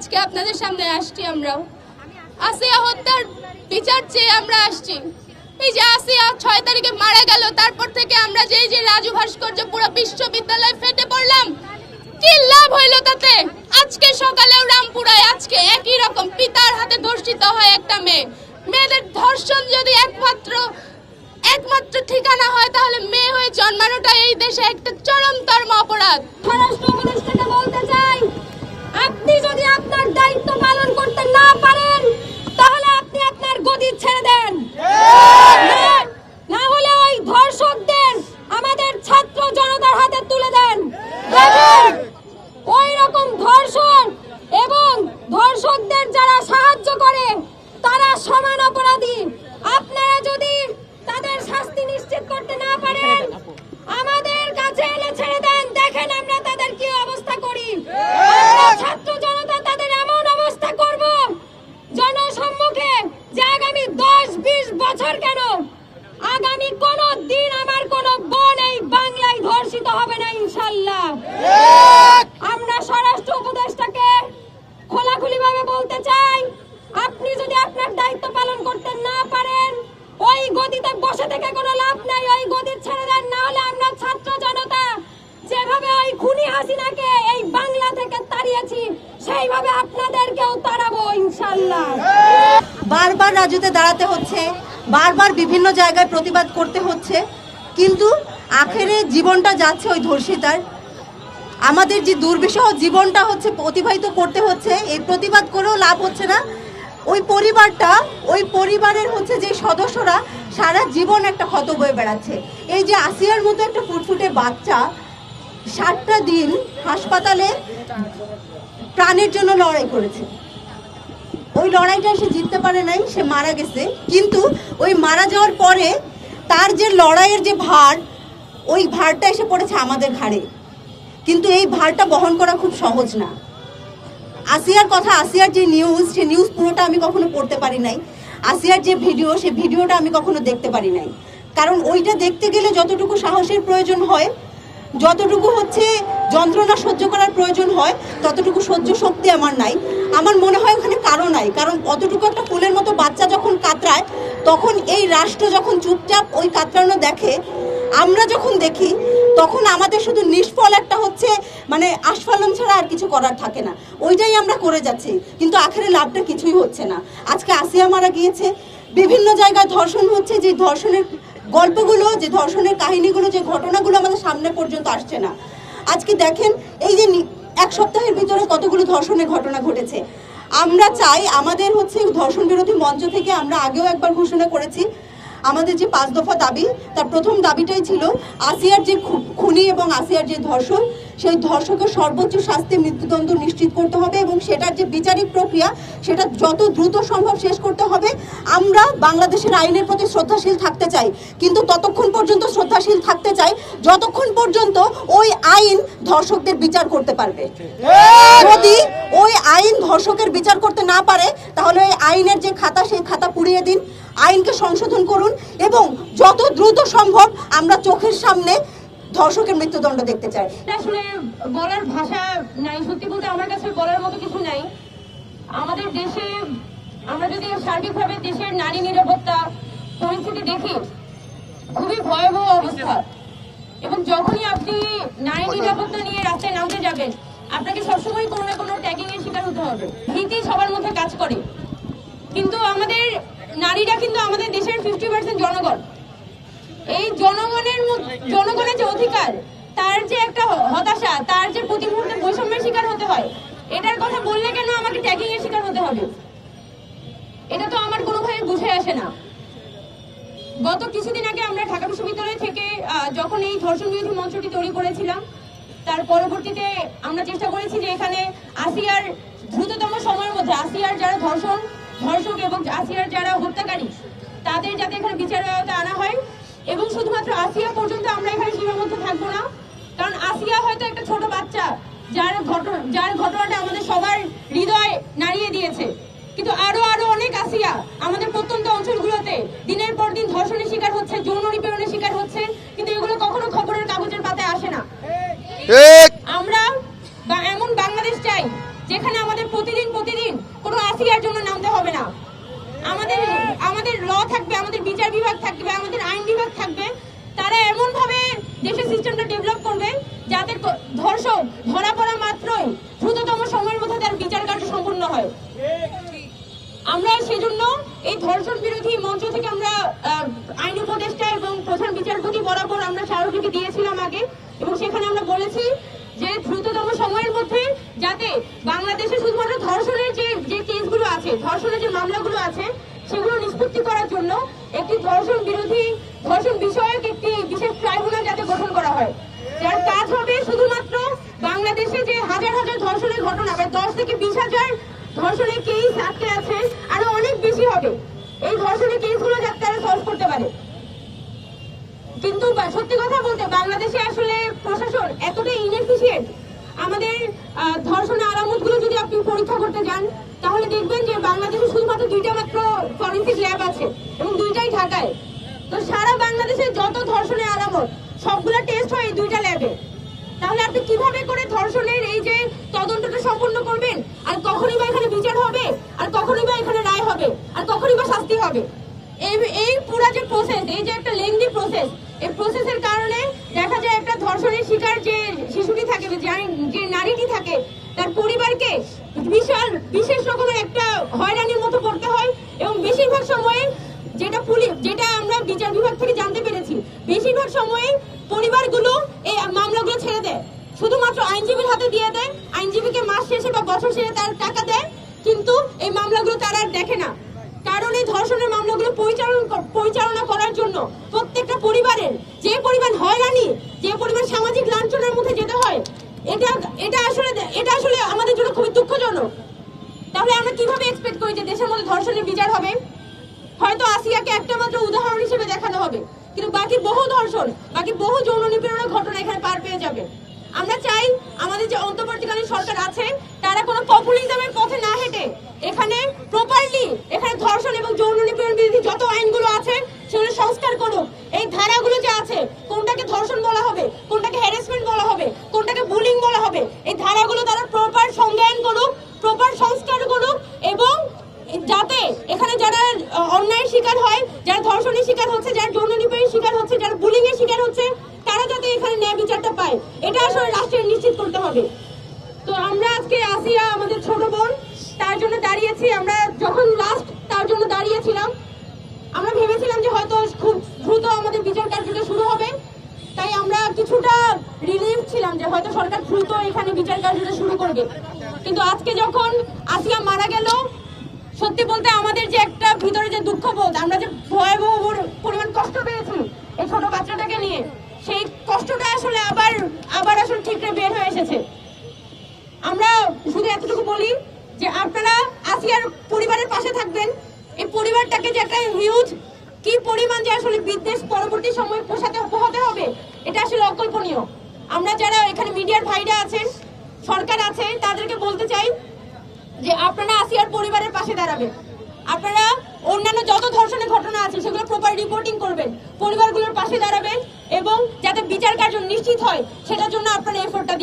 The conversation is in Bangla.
আজকে আপনাদের সামনে আসছি আমরাও। আসিয়া হত্যার বিচার চেয়ে আমরা আসছি। এই যে আসিয়া ছয় তারিখে মারা গেল, তারপর থেকে আমরা যে যে রাজু ভাস্কর্য পুরো বিশ্ববিদ্যালয় ফেটে পড়লাম, কি লাভ হইল তাতে? ছেড়ে দেন। না- হলে ওই ধর্ষকদের আমাদের ছাত্র জনতার হাতে তুলে দেন। ওই রকম ধর্ষণ এবং ধর্ষকদের যারা সাহায্য করে, তারা সমান অপরাধী। আপনারা যদি তাদের শাস্তি নিশ্চিত করতে না পারেন, আমাদের কাছে এলে ছেড়ে দেন। দেখেন আমরা তাদের কি অবস্থা করি। ছাত্র বিশ বছর কেন? আগামী কোন দিন আমার কোন বোন এই বাংলায় ধর্ষিত হবে না ইনশাল্লাহ আমরা স্বরাষ্ট্র উপদেষ্টাকে খোলাখুলি ভাবে বলতে চাই আপনি যদি আপনার দায়িত্ব পালন করতে না পারেন ওই গদিতে বসে থেকে কোনো লাভ নাই ওই গদি ছেড়ে দেন না হলে আমরা ছাত্র যেভাবে ওই খুনি হাসিনাকে এই বাংলা থেকে তাড়িয়েছি, সেইভাবে আপনাদেরকেও তাড়াবো ইনশাল্লাহ। বারবার রাজুতে দাঁড়াতে হচ্ছে, বারবার বিভিন্ন জায়গায় প্রতিবাদ করতে হচ্ছে, কিন্তু আখেরে জীবনটা যাচ্ছে ওই ধর্ষিতার। আমাদের যে দুর্বিষহ জীবনটা হচ্ছে, অতিবাহিত করতে হচ্ছে, এই প্রতিবাদ করেও লাভ হচ্ছে না। ওই পরিবারটা, ওই পরিবারের হচ্ছে যে সদস্যরা সারা জীবন একটা ক্ষত বয়ে বেড়াচ্ছে। এই যে আসিয়ার মতো একটা ফুটফুটে বাচ্চা ষাটটা দিন হাসপাতালে প্রাণের জন্য লড়াই করেছে। ওই লড়াইটা সে জিততে পারে নাই, সে মারা গেছে। কিন্তু ওই মারা যাওয়ার পরে তার যে লড়াইয়ের যে ভার, ওই ভারটা এসে পড়েছে আমাদের ঘাড়ে। কিন্তু এই ভারটা বহন করা খুব সহজ না। আসিয়ার কথা, আসিয়ার যে নিউজ সে নিউজ পুরোটা আমি কখনো পড়তে পারি নাই। আসিয়ার যে ভিডিও সে ভিডিওটা আমি কখনো দেখতে পারি নাই। কারণ ওইটা দেখতে গেলে যতটুকু সাহসের প্রয়োজন হয় যতটুকু হচ্ছে যন্ত্রণা সহ্য করার প্রয়োজন হয়, ততটুকু সহ্য শক্তি আমার নাই। আমার মনে হয় ওখানে কারও নাই, কারণ অতটুকু একটা ফুলের মতো বাচ্চা যখন কাতরায়, তখন এই রাষ্ট্র যখন চুপচাপ ওই কাতরানো দেখে, আমরা যখন দেখি, তখন আমাদের শুধু নিষ্ফল একটা হচ্ছে মানে আস্ফালন ছাড়া আর কিছু করার থাকে না। ওইটাই আমরা করে যাচ্ছি, কিন্তু আখেরে লাভটা কিছুই হচ্ছে না। আজকে আসিয়া মারা গিয়েছে, বিভিন্ন জায়গায় ধর্ষণ হচ্ছে, যে ধর্ষণের গল্পগুলো, যে ধর্ষণের কাহিনীগুলো, যে ঘটনাগুলো আমাদের সামনে পর্যন্ত আসছে না। আজকে দেখেন, এই যে এক সপ্তাহের ভিতরে কতগুলো ধর্ষণের ঘটনা ঘটেছে। আমরা চাই, আমাদের হচ্ছে ধর্ষণ বিরোধী মঞ্চ থেকে আমরা আগেও একবার ঘোষণা করেছি, আমাদের যে পাঁচ দফা দাবি, তার প্রথম দাবিটাই ছিল, আসিয়ার যে খুনি এবং আসিয়ার যে ধর্ষণ সেই ধর্ষকের সর্বোচ্চ শাস্তি মৃত্যুদণ্ড নিশ্চিত করতে হবে এবং সেটার যে বিচারিক প্রক্রিয়া, সেটা যত দ্রুত সম্ভব শেষ করতে হবে। আমরা বাংলাদেশের আইনের প্রতি শ্রদ্ধাশীল থাকতে চাই, কিন্তু ততক্ষণ পর্যন্ত শ্রদ্ধাশীল থাকতে চাই যতক্ষণ পর্যন্ত ওই আইন ধর্ষকদের বিচার করতে পারবে। যদি ওই আইন ধর্ষকের বিচার করতে না পারে, তাহলে ওই আইনের যে খাতা, সেই খাতা পুড়িয়ে দিন, আইনকে সংশোধন করুন এবং যত দ্রুত সম্ভব আমরা চোখের সামনে ধর্ষকের মৃত্যুদণ্ড দেখতে চায়। আসলে বলার ভাষা নাই। সত্যি বলতে আমার কাছে বলার মতো কিছু নাই। আমাদের দেশে, আমরা যদি সার্বিকভাবে দেশের নারী নিরাপত্তা পরিস্থিতি দেখি, খুবই ভয়াবহ অবস্থা। এবং যখনই আপনি নারী নিরাপত্তা নিয়ে রাস্তায় নামতে যাবেন, আপনাকে সবসময় কোনো না কোনো ট্যাগিং এর শিকার হতে হবে। ভীতি সবার মধ্যে কাজ করে। কিন্তু আমাদের নারীরা কিন্তু আমাদের দেশের ফিফটি পার্সেন্ট জনগণ। এই জনগণের জনগণের যে অধিকার, তার যে একটা হতাশা, তার যে প্রতি মুহূর্তে বৈষম্যের শিকার হতে হয়, এটার কথা বললে কেন আমাকে ট্যাগিং এর শিকার হতে হবে? এটা তো আমার কোনোভাবে বুঝে আসে না। গত কিছুদিন আগে আমরা ঢাকা বিশ্ববিদ্যালয় থেকে যখন এই ধর্ষণ বিরোধী মঞ্চটি তৈরি করেছিলাম, তার পরবর্তীতে আমরা চেষ্টা করেছি যে এখানে আসিয়ার দ্রুততম সময়ের মধ্যে আসিয়ার যারা ধর্ষণ, ধর্ষক এবং আসিয়ার যারা হত্যাকারী, তাদের যাতে এখানে বিচার আনা হয়। এবং শুধুমাত্র আসিয়া পর্যন্ত আমরা এখানে সীমাবদ্ধ থাকব না। কারণ আসিয়া হয়তো একটা ছোট বাচ্চা, যার ঘটনা যার ঘটনাটা আমাদের সবার হৃদয় নাড়িয়ে দিয়েছে। কিন্তু আরও আরও অনেক আসিয়া আমাদের প্রত্যন্ত অঞ্চলগুলোতে দিনের পর দিন ধর্ষণের শিকার হচ্ছে, যৌন নিপীড়নের শিকার হচ্ছে, কিন্তু এগুলো কখনো খবরের কাগজের পাতায় আসে না। ঠিক ধরা পড়া মাত্রই দ্রুততম সময়ের মধ্যে তার বিচার কার্য সম্পূর্ণ হয়। আমরা সেজন্য এই ধর্ষণ বিরোধী মঞ্চ থেকে আমরা আইন উপদেষ্টা এবং প্রধান বিচারপতি বরাবর আমরা স্মারকলিপি দিয়েছিলাম আগে এবং সেখানে আমরা বলেছি যে দ্রুততম সময়ের মধ্যে যাতে বাংলাদেশে শুধুমাত্র ধর্ষণের যে যে কেসগুলো আছে, ধর্ষণের যে মামলাগুলো আছে, সেগুলো নিষ্পত্তি করার জন্য একটি ধর্ষণ বিরোধী, ধর্ষণ বিষয়ক একটি বিশেষ ট্রাইব্যুনাল যাতে গঠন করা হয়। যার কাজ হবে শুধুমাত্র বাংলাদেশে যে হাজার হাজার ধর্ষণের ঘটনা বা দশ থেকে বিশ হাজার ধর্ষণের কেস আটকে আছে আরও অনেক বেশি হবে। এই ধর্ষণের কেসগুলো যাতে তারা সলভ করতে পারে। কিন্তু সত্যি কথা বলতে বাংলাদেশে আসলে প্রশাসন এতটাই ইনএফিসিয়েন্ট আমাদের আহ, ধর্ষণের আলামতগুলো যদি আপনি পরীক্ষা করতে যান তাহলে দেখবেন যে বাংলাদেশে শুধুমাত্র দুইটা মাত্র ফরেন্সিক ল্যাব আছে এবং দুইটাই ঢাকায়। তো সারা বাংলাদেশে যত ধর্ষণের আলামত সবগুলো টেস্ট হয় এই দুইটা ল্যাবে তাহলে আপনি কীভাবে করে ধর্ষণের এই যে তদন্তটা সম্পূর্ণ করবেন আর কখনই বা এখানে বিচার হবে আর কখনই বা এখানে রায় হবে আর কখনই বা শাস্তি হবে এই এই পুরো যে প্রসেস এই যে একটা লেন্দি প্রসেস এই প্রসেসের কারণে দেখা যায় একটা ধর্ষণের শিকার যে শিশুটি থাকে যে জানি- যে নারীটি থাকে তার পরিবারকে বিশাল বিশেষ রকমের একটা হয়রানির মতো পড়তে হয় এবং বেশিরভাগ সময়ে যেটা পুলিশ যেটা আমরা বিচার বিভাগ থেকে জানতে পেরেছি বেশিরভাগ সময়ে পরিবারগুলো এই মামলাগুলো ছেড়ে দেয় শুধুমাত্র আইনজীবীর হাতে দিয়ে দেয় আইনজীবীকে মাস শেষে বা বছর শেষে তার টাকা দেয় কিন্তু এই মামলাগুলো তারা আর দেখে না কারণ এই ধর্ষণের মামলাগুলো পরিচালনা ক- পরিচালনা করার জন্য প্রত্যেকটা পরিবারের যে পরিমাণ হয়রানি, যে পরিমাণ সামাজিক লাঞ্ছনার মধ্যে যেতে হয়, এটা এটা আসলে এটা আসলে আমাদের জন্য খুবই দুঃখজনক। তাহলে আমরা কীভাবে এক্সপেক্ট করি যে দেশের মধ্যে ধর্ষণের বিচার হবে? হয়তো আসিয়াকে একটা মাত্র উদাহরণ হিসেবে দেখানো হবে, কিন্তু বাকি বহু ধর্ষণ, বাকি বহু যৌন নিপীড়নের ঘটনা এখানে পার পেয়ে যাবে। আমরা চাই আমাদের যে অন্তর্বর্তীকালীন সরকার আছে, তারা কোনো পপুলিজমের পথে না হেঁটে এখানে প্রপারলি এখানে ধর্ষণ এবং যৌন নিপীড়ন বিরোধী যত আইনগুলো আছে সেগুলো সংস্কার করুক এই ধারাগুলো যে আছে কোনটাকে ধর্ষণ বলা হবে? কোনটাকে হ্যারাসমেন্ট বলা হবে? কোনটাকে বুলিং বলা হবে? এই ধারাগুলো তারা প্রপার সংজ্ঞায়ন করুক প্রপার সংস্কার করুক এবং যাতে এখানে যারা অন্যায়ের শিকার হয়, যারা ধর্ষণের শিকার হচ্ছে, যারা যৌন নিপীড়নের শিকার হচ্ছে, যারা বুলিং এর শিকার হচ্ছে, তারা যাতে এখানে ন্যায় বিচারটা পায়। এটা আসলে রাষ্ট্রের নিশ্চিত করতে হবে তো আমরা আজকে আসিয়া আমাদের ছোট বোন তার জন্য দাঁড়িয়েছি আমরা যখন লাস্ট তার জন্য দাঁড়িয়েছিলাম আমরা ভেবেছিলাম যে হয়তো খুব দ্রুত আমাদের বিচার কার্যটা শুরু হবে তাই আমরা রিলিফ ছিলাম যে হয়তো সরকার দ্রুত এখানে বিচার কার্যটা শুরু করবে। কিন্তু আজকে যখন আসিয়া মারা গেল, সত্যি বলতে আমাদের যে একটা ভিতরে যে দুঃখ বোধ আমরা যে ভয়াবহ পরিমাণ কষ্ট পেয়েছি এই ছোট বাচ্চাটাকে নিয়ে, সেই কষ্টটা আসলে আবার আবার আসলে ঠিকরে বের হয়ে এসেছে। আমরা শুধু এতটুকু বলি যে আপনারা আসিয়ার পরিবারের পাশে থাকবেন। এই পরিবারটাকে যে একটা হিউজ কি পরিমাণ যে আসলে বিদ্বেষ পরবর্তী সময় পোষাতে পোহাতে হবে, এটা আসলে অকল্পনীয়। আমরা যারা এখানে মিডিয়ার ভাইরা আছেন, সরকার আছে তাদেরকে বলতে চাই যে আপনারা আসিয়ার পরিবারের পাশে দাঁড়াবেন। আপনারা অন্যান্য যত ধর্ষণের ঘটনা আছে, সেগুলো প্রপার রিপোর্টিং করবেন। পরিবারগুলোর পাশে দাঁড়াবেন এবং যাতে বিচার কার্য নিশ্চিত হয়, সেটার জন্য আপনারা এফোর্টটা